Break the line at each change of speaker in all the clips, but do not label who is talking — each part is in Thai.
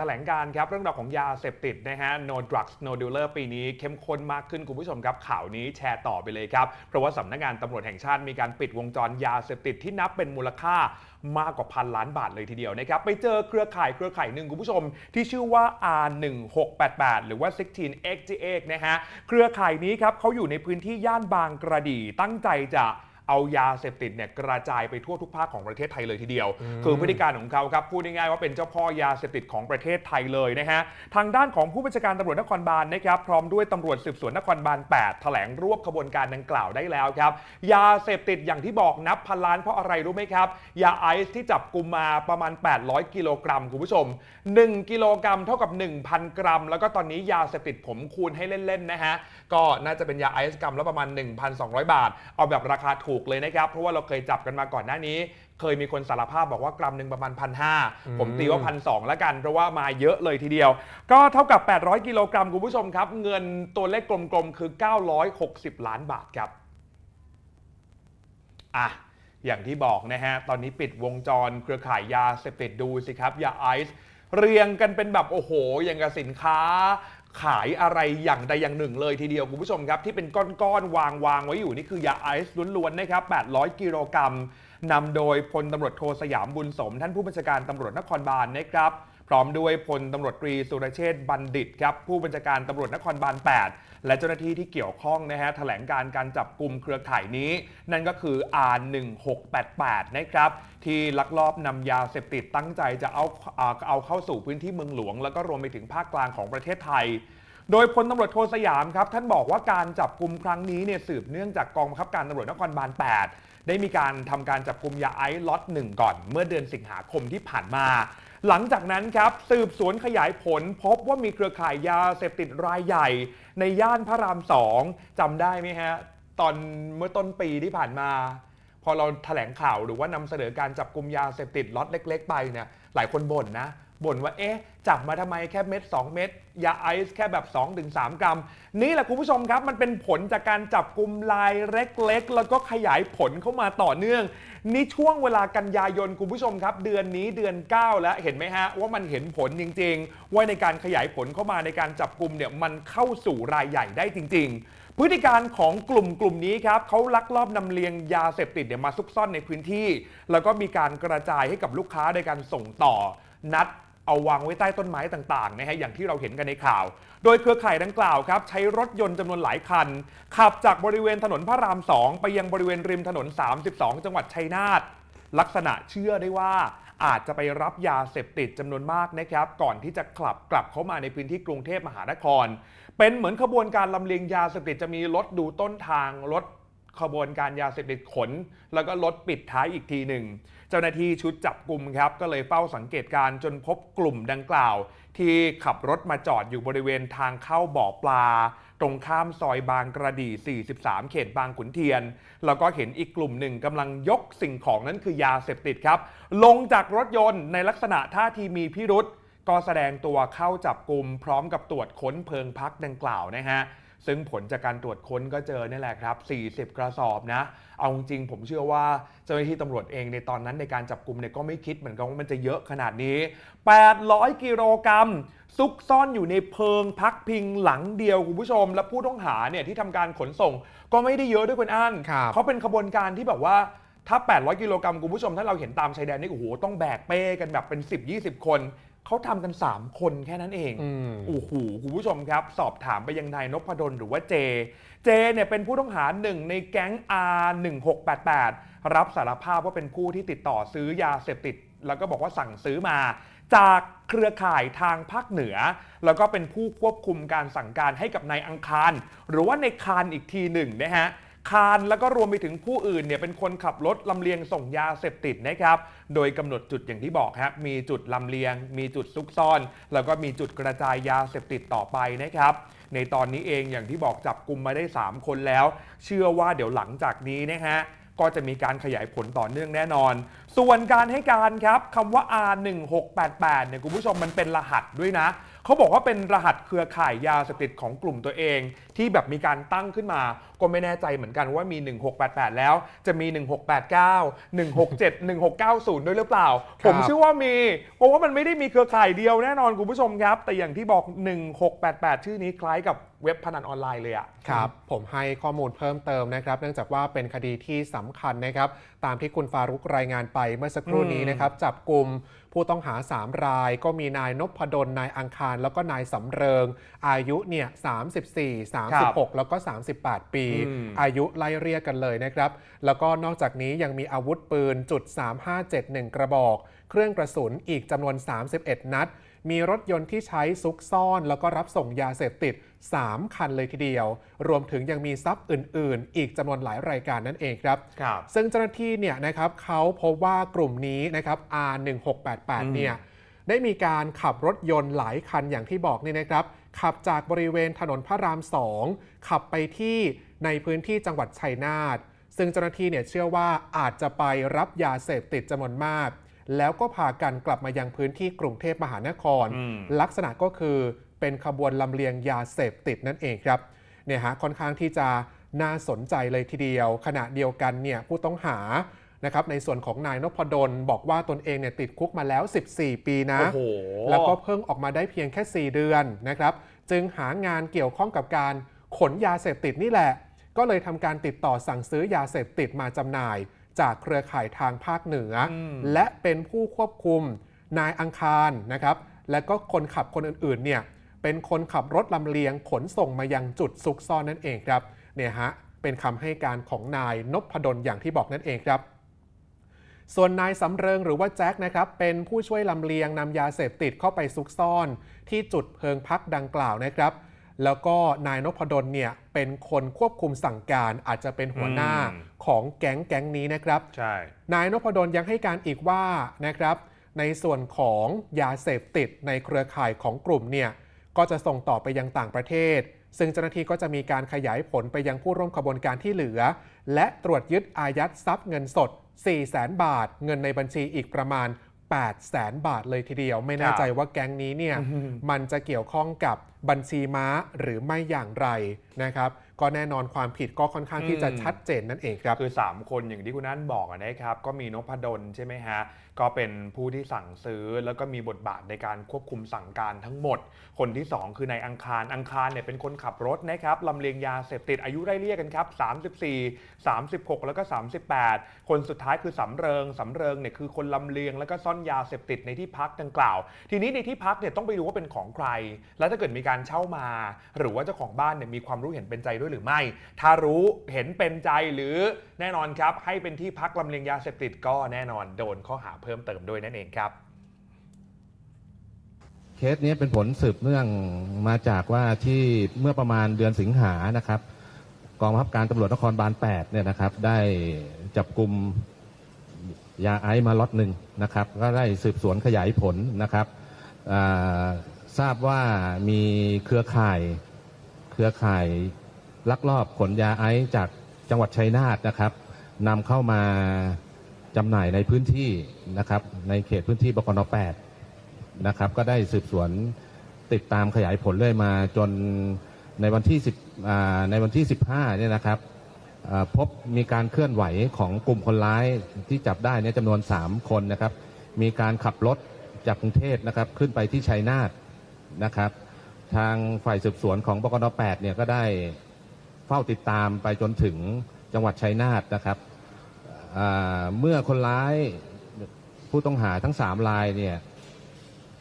แถลงการครับเรื่องราวของยาเสพติดนะฮะ no drugs no dealer ปีนี้เข้มข้นมากขึ้นคุณผู้ชมครับ ข่าวนี้แชร์ต่อไปเลยครับ เพราะว่าสำนักงานตำรวจแห่งชาติมีการปิดวงจรยาเสพติดที่นับเป็นมูลค่ามากกว่าพันล้านบาทเลยทีเดียวนะครับ ไปเจอเครือข่ายเครือข่ายหนึ่งคุณผู้ชม ที่ชื่อว่า R1688 หรือว่า 16XGX นะฮะ เครือข่ายนี้ครับเขาอยู่ในพื้นที่ย่านบางกระดีตั้งใจจะ เอายาเสพติดเนี่ยกระจายไปทั่วทุกภาคของประเทศไทยเลยทีเดียว คือพฤติการของเขาครับพูดง่ายๆว่าเป็นเจ้าพ่อยาเสพติดของประเทศไทยเลยนะฮะทางด้านของผู้บัญชาการตำรวจนครบาลนะครับพร้อมด้วยตำรวจสืบสวนนครบาล8แถลงรวบขบวนการดังกล่าวได้แล้วครับยาเสพติดอย่างที่บอกนับพันล้านเพราะอะไรรู้ไหมครับยาไอซ์ที่จับกลุ่มมาประมาณ 800 กิโลกรัมคุณผู้ชม 1 กิโลกรัมเท่ากับ 1,000 กรัม แล้วก็ตอนนี้ยาเสพติดผมคูณให้เล่นๆนะฮะก็น่าจะเป็นยาไอซ์กรัมละประมาณ 1,200 บาท เอาแบบราคาถูกเลยนะครับ เพราะว่าเราเคยจับกันมาก่อนหน้านี้ เคยมีคนสารภาพบอกว่ากรัมหนึ่งประมาณพันห้าผมตีว่าพันสองแล้วกัน เพราะว่ามาเยอะเลยทีเดียว ก็เท่ากับ 800 กิโลกรัมคุณผู้ชมครับ เงินตัวเลขกลมๆ คือ 960 ล้านบาทครับอะอย่างที่บอกนะฮะ ตอนนี้ปิดวงจรเครือข่ายยาเสพติดดูสิครับ ยาไอซ์เรียงกันเป็นแบบโอ้โหอย่างกับสินค้า ขายอะไรอย่างใดอย่างหนึ่งเลยทีเดียวคุณผู้ชมครับ ที่เป็นก้อนๆวางวางไว้อยู่นี่คือยาไอซ์ล้วนๆนะครับ 800 กิโลกรัมนำโดยพลตำรวจโทสยามบุญสม ท่านผู้บัญชาการตำรวจนครบาลนะครับ พร้อมด้วยพลตำรวจตรีสุรเชษฐ์บัณฑิตครับผู้บัญชาการตำรวจนครบาล 8 และเจ้าหน้าที่ที่เกี่ยวข้องนะฮะแถลงการการจับกลุ่มเครือข่ายนี้ นั่นก็คือ R1688 นะครับที่ลักลอบนำยาเสพติดตั้งใจจะเอาเอาเอาเข้าสู่พื้นที่เมืองหลวง แล้วก็รวมไปถึงภาคกลางของประเทศไทยโดยพลตำรวจโทสยามครับ ท่านบอกว่าการจับกลุ่มครั้งนี้เนี่ยสืบเนื่องจากกองบังคับการตำรวจนครบาล 8 ได้มีการทำการจับกลุ่มยาไอซ์ล็อตหนึ่งก่อน เมื่อเดือนสิงหาคมที่ผ่านมา หลังจากนั้นครับสืบสวนขยายผลพบว่ามีเครือข่ายยาเสพติดรายใหญ่ ในย่านพระรามสองจำได้ไหมฮะตอนเมื่อต้นปีที่ผ่านมา พอเราแถลงข่าวหรือว่านำเสนอการจับกลุ่มยาเสพติดล็อตเล็ก ๆ ไปเนี่ยหลายคนบ่นนะ บ่นว่าเอ๊ะจับมาทำไมแค่เม็ด 2 เม็ดยาไอซ์แค่แบบ 2-3 กรัม นี่แหละคุณผู้ชมครับมันเป็นผลจากการจับกลุ่มลายเล็กๆ แล้วก็ขยายผลเข้ามาต่อเนื่อง นี่ช่วงเวลากันยายนคุณผู้ชมครับ เดือนนี้เดือน 9 แล้วเห็นไหมฮะ ว่ามันเห็นผลจริงๆ ว่าในการขยายผลเข้ามาในการจับกลุ่มเนี่ยมันเข้าสู่รายใหญ่ได้จริง ๆพฤติการของกลุ่มกลุ่มนี้ครับเขาลักลอบนำเลียงยาเสพติดเนี่ยมาซุกซ่อนในพื้นที่ แล้วก็มีการกระจายให้กับลูกค้าในการส่งต่อ นัด เอาวางไว้ใต้ต้นไม้ต่างๆนะฮะอย่างที่เราเห็นกันในข่าว โดยเครือข่ายดังกล่าวครับใช้รถยนต์จำนวนหลายคัน ขับจากบริเวณถนนพระราม 2 ไปยังบริเวณริมถนน 32 จังหวัดชัยนาทลักษณะเชื่อได้ว่าอาจจะไปรับยาเสพติดจำนวนมากนะครับ ก่อนที่จะกลับกลับเข้ามาในพื้นที่กรุงเทพมหานคร เป็นเหมือนขบวนการลำเลียงยาเสพติดจะมีรถดูต้นทางรถ ขบวนการยาเสพติดขน แล้วก็รถปิดท้ายอีกทีหนึ่ง เจ้าหน้าที่ชุดจับกลุ่มครับ ก็เลยเฝ้าสังเกตการ์จนพบกลุ่มดังกล่าว ที่ขับรถมาจอดอยู่บริเวณทางเข้าบ่อปลา ตรงข้ามซอยบางกระดี43 เขตบางขุนเทียน แล้วก็เห็นอีกกลุ่มหนึ่งกำลังยกสิ่งของนั้นคือยาเสพติดครับ ลงจากรถยนต์ในลักษณะท่าทีมีพิรุษก็แสดงตัวเข้าจับกลุ่มพร้อมกับตรวจค้นเพิงพักดังกล่าวนะฮะ ซึ่งผลจากการตรวจค้นก็เจอนี่แหละครับ 40 กระสอบนะ เอาจริงๆผมเชื่อว่าเจ้าหน้าที่ตำรวจเองในตอนนั้นในการจับกลุ่มเนี่ยก็ไม่คิดเหมือนกันว่ามันจะเยอะขนาดนี้ 800 กิโลกรัมซุกซ่อนอยู่ในเพิงพักพิงหลังเดียวคุณผู้ชม และผู้ต้องหาเนี่ยที่ทำการขนส่งก็ไม่ได้เยอะด้วยคุณอั้น
ครับ
เขาเป็นขบวนการที่แบบว่าถ้า 800 กิโลกรัมคุณผู้ชม ถ้าเราเห็นตามชายแดนนี่โอ้โห ต้องแบกเป้กันแบบเป็น 10-20 คน เขาทำกัน 3 คนแค่นั้นเอง
อืม
โอ้โหคุณผู้ชมครับ สอบถามไปยังนายนพดลหรือว่าเจ เจเนี่ยเป็นผู้ต้องหาหนึ่งในแก๊ง R1688 รับสารภาพว่าเป็นผู้ที่ติดต่อซื้อยาเสพติด แล้วก็บอกว่าสั่งซื้อมา จากเครือข่ายทางภาคเหนือ แล้วก็เป็นผู้ควบคุมการสั่งการให้กับนายอังคาร หรือว่าในคารอีกทีหนึ่งนะฮะ คารแล้วก็รวมไปถึงผู้อื่นเนี่ยเป็นคนขับรถลำเลียงส่งยาเสพติดนะครับ โดยกำหนดจุดอย่างที่บอกครับมีจุดลำเลียง มีจุดซุกซ่อน แล้วก็มีจุดกระจายยาเสพติดต่อไปนะครับ ในตอนนี้เองอย่างที่บอกจับกลุ่มมาได้ 3 คนแล้ว เชื่อว่าเดี๋ยวหลังจากนี้นะฮะก็จะมีการขยายผลต่อเนื่องแน่นอน ส่วนการให้การครับคำว่า R1688 เนี่ยคุณผู้ชมมันเป็นรหัสด้วยนะ เขาบอกว่าเป็นรหัสเครือข่ายยาเสพติดของกลุ่มตัวเอง ที่แบบมีการตั้งขึ้นมา ก็ไม่แน่ใจเหมือนกันว่ามี 1688 แล้ว จะมี 1689 167 1690 ด้วยหรือเปล่า
ครับ
ผมเชื่อว่ามี เพราะว่ามันไม่ได้มีเครือข่ายเดียวแน่นอนคุณผู้ชมครับ แต่อย่างที่บอก 1688 ชื่อนี้คล้ายกับเว็บพนันออนไลน์เลยอะ
ครับผมให้ข้อมูลเพิ่มเติมนะครับ เนื่องจากว่าเป็นคดีที่สำคัญนะครับ ตามที่คุณฟารุกรายงานไปเมื่อสักครู่นี้นะครับ จับกลุ่มผู้ต้องหา 3 ราย ก็มีนายนพดลนายอังคาร แล้วก็นายสำเริง อายุเนี่ย34 36 แล้วก็ 38 ปี
อืม
อายุไล่เรียกกันเลยนะครับ แล้วก็นอกจากนี้ยังมีอาวุธปืนจุด3571 กระบอก เครื่องกระสุนอีกจำนวน 31 นัด มีรถยนต์ที่ใช้ซุกซ่อน แล้วก็รับส่งยาเสพติด 3 คันเลยทีเดียว รวมถึงยังมีทรัพย์อื่น ๆ อีกจำนวนหลายรายการนั่นเองครับ
ครับ
ซึ่งเจ้าหน้าที่เนี่ยนะครับเขาพบว่ากลุ่มนี้นะครับ R1688 เนี่ยได้มีการขับรถยนต์หลายคันอย่างที่บอกนี่นะครับ ขับจากบริเวณถนนพระราม2ขับไปที่ในพื้นที่จังหวัดชัยนาทซึ่งเจ้าหน้าที่เนี่ยเชื่อว่าอาจจะไปรับยาเสพติดจำนวนมาก แล้วก็พากันกลับมายังพื้นที่กรุงเทพมหานคร
อืม
ลักษณะก็คือเป็นขบวนลำเลียงยาเสพติดนั่นเองครับเนี่ยฮะค่อนข้างที่จะน่าสนใจเลยทีเดียว ขณะเดียวกันเนี่ยผู้ต้องหา นะครับในส่วนของนายนพดลบอกว่าตนเองเนี่ยติดคุกมาแล้ว 14 ปีนะ
โอ้โห
แล้วก็เพิ่งออกมาได้เพียงแค่ 4 เดือนนะครับ จึงหางานเกี่ยวข้องกับการขนยาเสพติดนี่แหละ ก็เลยทำการติดต่อสั่งซื้อยาเสพติดมาจำหน่าย จากเครือข่ายทางภาคเหนืออ
ม
และเป็นผู้ควบคุมนายอังคารนะครับ และก็คนขับคนอื่นๆเนี่ยเป็นคนขับรถลำเลียงขนส่งมายังจุดซุกซ่อนนั่นเองครับเนี่ยฮะเป็นคำให้การของนายนพดลอย่างที่บอกนั่นเองครับ ส่วนนายสำเริงหรือว่าแจ็คนะครับเป็นผู้ช่วยลำเลียงนำยาเสพติดเข้าไปซุกซ่อน ที่จุดเพิงพักดังกล่าวนะครับ แล้วก็นายนพดลเนี่ยเป็นคนควบคุมสั่งการอาจจะเป็นหัวหน้า
อืม
ของแก๊งแก๊งนี้นะครับ
ใช่
นายนพดลยังให้การอีกว่านะครับ ในส่วนของยาเสพติดในเครือข่ายของกลุ่มเนี่ยก็จะส่งต่อไปยังต่างประเทศ ซึ่งเจ้าหน้าที่ก็จะมีการขยายผลไปยังผู้ร่วมขบวนการที่เหลือ และตรวจยึดอายัดทรัพย์เงินสด 4 0 0แสนบาท เงินในบัญชีอีกประมาณ8 0 0แสนบาทเลยทีเดียว ไม่แน่ใจว่าแก๊งนี้เนี่ยมันจะเกี่ยวข้องกับบัญชีม้าหรือไม่อย่างไรนะครับ ก็แน่นอนความผิดก็ค่อนข้างที่จะ
อืม
ชัดเจนนั่นเองครับ
คือ 3 คนอย่างที่คุณนั่นบอกอะนะครับ ก็มีนพดลใช่ไหมฮะ ก็เป็นผู้ที่สั่งซื้อแล้วก็มีบทบาทในการควบคุมสั่งการทั้งหมด คนที่ 2 คือนายอังคารอังคารเนี่ยเป็นคนขับรถนะครับลำเลียงยาเสพติดอายุไล่เรียกกันครับ34 36 แล้วก็ 38 คนสุดท้ายคือสำเริงสำเริงเนี่ยคือคนลำเลียงแล้วก็ซ่อนยาเสพติดในที่พักดังกล่าว ทีนี้ในที่พักเนี่ยต้องไปดูว่าเป็นของใคร แล้วถ้าเกิดมีการเช่ามา หรือว่าเจ้าของบ้านเนี่ยมีความรู้เห็นเป็นใจด้วยหรือไม่ ถ้ารู้เห็นเป็นใจหรือแน่นอนครับ ให้เป็นที่พักลำเลียงยาเสพติดก็แน่นอนโดนข้อหาเพิ่มเติมด้วยนั่นเองครับ
เคสนี้เป็นผลสืบเนื่องมาจากว่าที่เมื่อประมาณเดือนสิงหานะครับ กองบังคับการตำรวจนครบาล8เนี่ยนะครับ ได้จับกลุ่มยาไอซ์มาล็อตหนึ่งนะครับ ก็ได้สืบสวนขยายผลนะครับทราบว่ามีเครือข่ายเครือข่าย ลักลอบขนยาไอซ์จากจังหวัดชัยนาทนะครับนำเข้ามาจำหน่ายในพื้นที่นะครับในเขตพื้นที่บกน8นะครับ ก็ได้สืบสวนติดตามขยายผลเรื่อยมาจนในวันที่10ในวันที่ 15เนี่ยนะครับพบมีการเคลื่อนไหวของกลุ่มคนร้ายที่จับได้เนี่ยจำนวน 3 คนนะครับ มีการขับรถจากกรุงเทพนะครับขึ้นไปที่ชัยนาทนะครับ ทางฝ่ายสืบสวนของบกน8เนี่ยก็ได้ เฝ้าติดตามไปจนถึงจังหวัดชัยนาทนะครับเมื่อคนร้ายผู้ต้องหาทั้ง 3 รายเนี่ย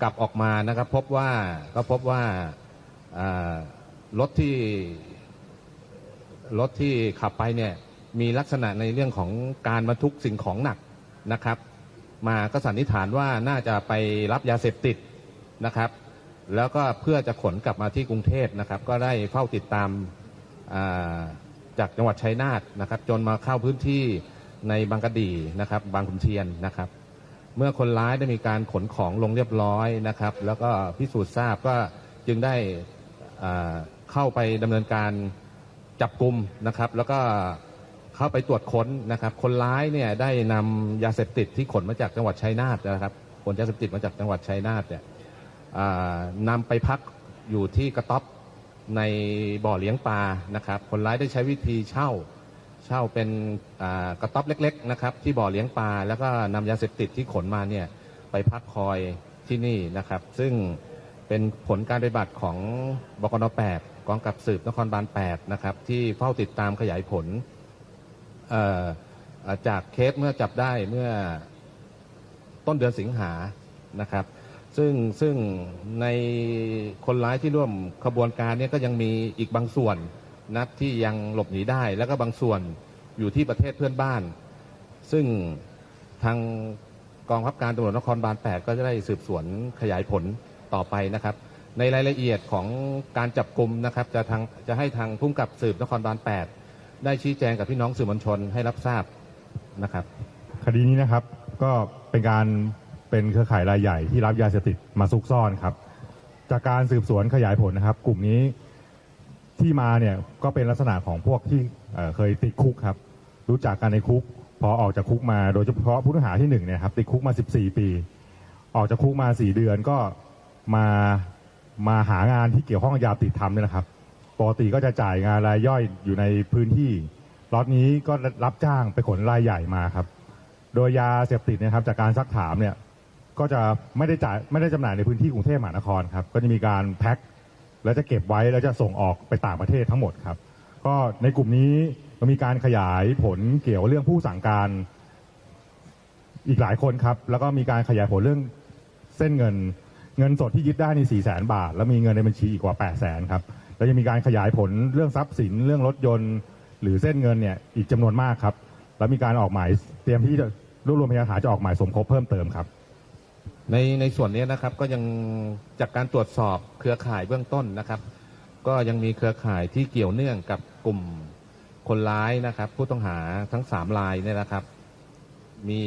กลับออกมานะครับพบว่าก็พบว่ารถที่รถที่ขับไปเนี่ยมีลักษณะในเรื่องของการบรรทุกสิ่งของหนักนะครับ มาก็สันนิษฐานว่าน่าจะไปรับยาเสพติดนะครับ แล้วก็เพื่อจะขนกลับมาที่กรุงเทพนะครับ ก็ได้เฝ้าติดตาม จากจังหวัดชัยนาทนะครับ จนมาเข้าพื้นที่ในบางกะดีนะครับ บางขุนเทียนนะครับ เมื่อคนร้ายได้มีการขนของลงเรียบร้อยนะครับ แล้วก็พิสูจน์ทราบก็จึงได้เข้าไปดำเนินการจับกลุ่มนะครับ แล้วก็เข้าไปตรวจค้นนะครับ คนร้ายเนี่ยได้นำยาเสพติดที่ขนมาจากจังหวัดชัยนาทนะครับขนยาเสพติดมาจากจังหวัดชัยนาทเนี่ยนำไปพักอยู่ที่กระต๊อบ ในบ่อเลี้ยงปลานะครับ คนร้ายได้ใช้วิธีเช่า เช่าเป็นกระต๊อบเล็กๆนะครับ ที่บ่อเลี้ยงปลาแล้วก็นำยาเสพติดที่ขนมาเนี่ยไปพักคอยที่นี่นะครับ ซึ่งเป็นผลการปฏิบัติของบกน8กองกับสืบนครบาล8นะครับที่เฝ้าติดตามขยายผลจากเคสเมื่อจับได้เมื่อต้นเดือนสิงหานะครับ ซึ่งซึ่งในคนร้ายที่ร่วมขบวนการเนี่ยก็ยังมีอีกบางส่วนนะที่ยังหลบหนีได้ แล้วก็บางส่วนอยู่ที่ประเทศเพื่อนบ้าน ซึ่งทางกองบังคับการตำรวจนครบาล 8 ก็จะได้สืบสวนขยายผลต่อไปนะครับ ในรายละเอียดของการจับกลุ่มนะครับ จะทางจะให้ทางผู้กำกับสืบนครบาล 8 ได้ชี้แจงกับพี่น้องสื่อมวลชนให้รับทราบนะครับ
คดีนี้นะครับก็เป็นการ เป็นเครือข่ายรายใหญ่ที่รับยาเสพติดมาซุกซ่อนครับ จากการสืบสวนขยายผลนะครับ กลุ่มนี้ที่มาเนี่ยก็เป็นลักษณะของพวกที่เอ่อเคยติดคุกครับ รู้จักกันในคุก พอออกจากคุกมาโดยเฉพาะผู้ต้องหาที่หนึ่งเนี่ยครับติดคุกมา 14 ปี ออกจากคุกมา 4 เดือนก็มามาหางานที่เกี่ยวข้องกับยาติดทำเนี่ยนะครับปกติก็จะจ่ายงานรายย่อยอยู่ในพื้นที่ล็อตนี้ก็รับจ้างไปขนรายใหญ่มาครับ โดยยาเสพติดเนะครับจากการซักถามเนี่ย ก็จะไม่ได้จ่ายไม่ได้จำหน่ายในพื้นที่กรุงเทพมหานครครับก็จะมีการแพ็คแล้วจะเก็บไว้แล้วจะส่งออกไปต่างประเทศทั้งหมดครับ ก็ในกลุ่มนี้มันมีการขยายผลเกี่ยวเรื่องผู้สั่งการอีกหลายคนครับ แล้วก็มีการขยายผลเรื่องเส้นเงิน เงินสดที่ยึดได้ใน4 0 0แสนบาท แล้วมีเงินในบัญชีอีกกว่า 8 0 0แสนครับแล้วยังมีการขยายผลเรื่องทรัพย์สินเรื่องรถยนต์ หรือเส้นเงินเนี่ยอีกจำนวนมากครับ แล้วมีการออกหมายเตรียมที่จะรวบรวมพยานฐานจะออกหมายสมคบเพิ่มเติมครับ
ในในส่วนนี้นะครับก็ยังจากการตรวจสอบเครือข่ายเบื้องต้นนะครับ ก็ยังมีเครือข่ายที่เกี่ยวเนื่องกับกลุ่มคนร้ายนะครับ ผู้ต้องหาทั้งสามรายเนี่ยนะครับ มี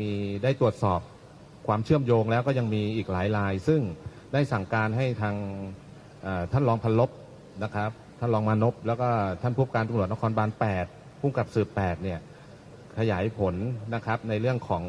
มีได้ตรวจสอบความเชื่อมโยงแล้วก็ยังมีอีกหลายราย ซึ่งได้สั่งการให้ทางท่านรองพันลบนะครับ ท่านรองมานพแล้วก็ท่านผู้การตำรวจนครบาล8ผู้กับสืบ8เนี่ยขยายผลนะครับในเรื่องของ